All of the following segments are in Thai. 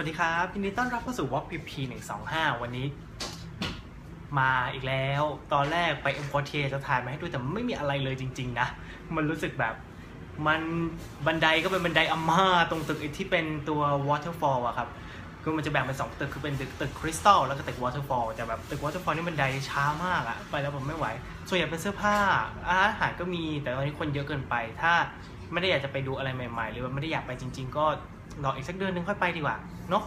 วัสดีครับยินดีต้อนรับเข้าสู่ Walk PP 125วันนี้ มาอีกแล้ว ตอนแรกไป M อ็ม r t เทจะถ่ายมาให้ดูแต่ไม่มีอะไรเลยจริง ๆ นะ มันรู้สึกแบบมันบันไดก็เป็นบันไดอัมมาตรงตึกที่เป็นตัว waterfall อะครับคือมันจะแบ่งเป็นสองตึกคือเป็นตึกตึกคริสตัลแล้วก็ตึก waterfall แต่แบบตึก waterfall นี่บันไดช้ามากอะไปแล้วผมไม่ไหว ส่วนใหญ่เป็นเสื้อผ้าอาหารก็มีแต่ตอนนี้คนเยอะเกินไป ถ้าไม่ได้อยากจะไปดูอะไรใหม่ ๆ หรือว่าไม่ได้อยากไปจริง ๆ ก็ รออีกสักเดือนนึงค่อยไปดีกว่าเนาะ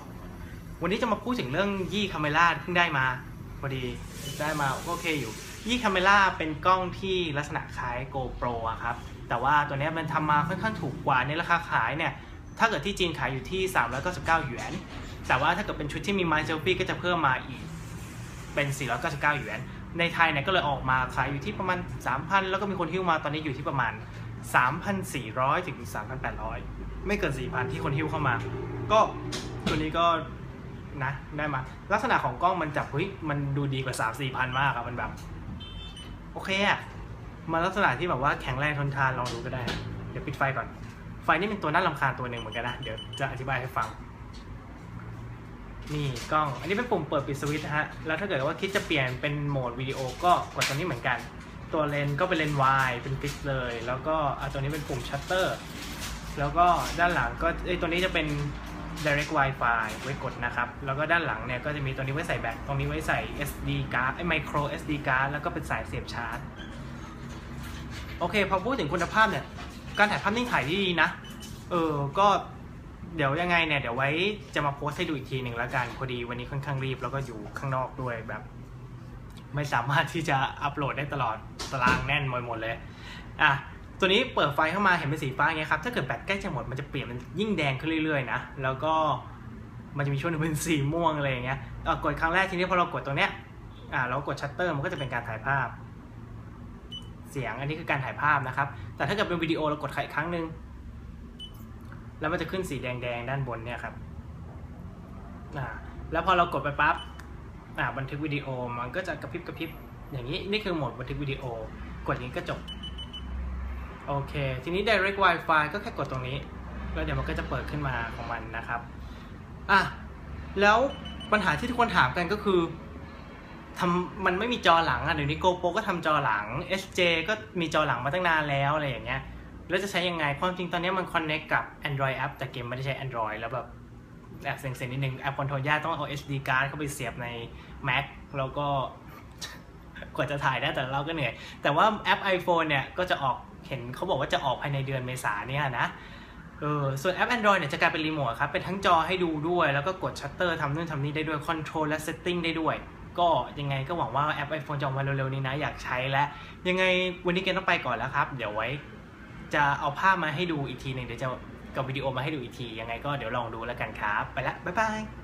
วันนี้จะมาพูดถึงเรื่องยี่คาเมล่าเพิ่งได้มาพอดีได้มาก็โอเคอยู่ ยี่คาเมล่าเป็นกล้องที่ลักษณะคล้าย GoPro อะครับ แต่ว่าตัวนี้มันทำมาค่อนข้างถูกกว่าในราคาขายเนี่ย ถ้าเกิดที่จีนขายอยู่ที่ 399หยวน แต่ว่าถ้าเกิดเป็นชุดที่มี My Selfie ก็จะเพิ่มมาอีกเป็น 499หยวน ในไทยเนี่ยก็เลยออกมาขายอยู่ที่ประมาณ 3,000 แล้วก็มีคนหิ้วมาตอนนี้อยู่ที่ประมาณ 3,400 ถึง 3,800 ไม่เกิน 4,000 ที่คนหิ้วเข้ามา ก็ตัวนี้ก็นะได้มา ลักษณะของกล้องมันจับเฮ้ยมันดูดีกว่า 3 4 พันมากอะมันแบบ โอเคอะมันลักษณะที่แบบว่าแข็งแรงทนทานลองดูก็ได้ เดี๋ยวปิดไฟก่อน ไฟนี่เป็นตัวน่าลำคาญตัวหนึ่งเหมือนกันนะ เดี๋ยวจะอธิบายให้ฟัง นี่กล้อง อันนี้เป็นปุ่มเปิดปิดสวิตช์นะฮะ แล้วถ้าเกิดว่าคิดจะเปลี่ยนเป็นโหมดวิดีโอก็กดตัวนี้เหมือนกัน ตัวเลนส์ก็เป็นเลนส์วายเป็นฟิกเลย แล้วก็อะตัวนี้เป็นปุ่มชัตเตอร์ แล้วก็ด้านหลังก็ไอยตัวนี้จะเป็น direct Wi-Fi ไว้กดนะครับ แล้วก็ด้านหลังเนี่ยก็จะมีตัวนี้ไว้ใส่แบต ตรงนี้ไว้ใส่ SD card ไอ micro SD card แล้วก็เป็นสายเสียบชาร์จ โอเค พอพูดถึงคุณภาพเนี่ย การถ่ายภาพนิ่งถ่ายที่ดีนะ เออ ก็เดี๋ยวยังไงเนี่ย เดี๋ยวไว้จะมาโพสให้ดูอีกทีหนึ่งแล้วกัน พอดีวันนี้ค่อนข้างรีบ แล้วก็อยู่ข้างนอกด้วยแบบ ไม่สามารถที่จะอัปโหลดได้ตลอดตารางแน่นหมดเลยอะตัวนี้เปิดไฟเข้ามาเห็นเป็นสีฟ้าอย่างเงี้ยครับถ้าเกิดแบตใกล้จะหมดมันจะเปลี่ยนมันยิ่งแดงขึ้นเรื่อยๆนะแล้วก็มันจะมีช่วงนึงเป็นสีม่วงอะไรอย่างเงี้ยกดครั้งแรกทีนี้พอเรากดตัวเนี้ยอ่าเรากดชัตเตอร์มันก็จะเป็นการถ่ายภาพ เสียงอันนี้คือการถ่ายภาพนะครับ แต่ถ้าเกิดเป็นวิดีโอเรากดอีกครั้งหนึ่งแล้วมันจะขึ้นสีแดงๆด้านบนเนี่ยครับอ่าแล้วพอเรากดไปปั๊บ อ่าบันทึกวิดีโอมันก็จะกระพริบกระพริบอย่างนี้นี่คือโหมดบันทึกวิดีโอกดอย่างนี้ก็จบโอเค ทีนี้ direct Wi-Fi ก็แค่กดตรงนี้ แล้วเดี๋ยวมันก็จะเปิดขึ้นมาของมันนะครับอะแล้วปัญหาที่ทุกคนถามกันก็คือทำมันไม่มีจอหลังอะเดี๋ยวนี้ GoPro ก็ทำจอหลัง SJ ก็มีจอหลังมาตั้งนานแล้วอะไรอย่างเงี้ยแล้วจะใช้ยังไงความจริงตอนนี้มัน connect กับ Android app แต่เกมไม่ได้ใช้ Android แล้วแบบ แอบเซ็งๆนิดนึงแอปคอนโทรลยากต้องเอา SD card เข้าไปเสียบใน Mac แล้วก็กว่าจะถ่ายได้แต่เราก็เหนื่อย แต่ว่าแอป iPhone เนี่ยก็จะออกเห็นเขาบอกว่าจะออกภายในเดือนเมษาเนี่ยนะเออส่วนแอป Android เนี่ยจะกลายเป็นรีโมทครับ เป็นทั้งจอให้ดูด้วย แล้วก็กดชัตเตอร์ทำนู่นทำนี่ได้ด้วยคอนโทรลและเซตติ้งได้ด้วย ก็ยังไงก็หวังว่าแอป iPhone จะออกมาเร็วๆนี้นะ อยากใช้แล้วยังไงวันนี้เกณต้องไปก่อนแล้วครับ เดี๋ยวไว้ จะเอาภาพมาให้ดูอีกทีหนึ่งเดี๋ยวจะ กับวิดีโอมาให้ดูอีกที ยังไงก็เดี๋ยวลองดูแล้วกันครับ ไปละ บ๊ายบาย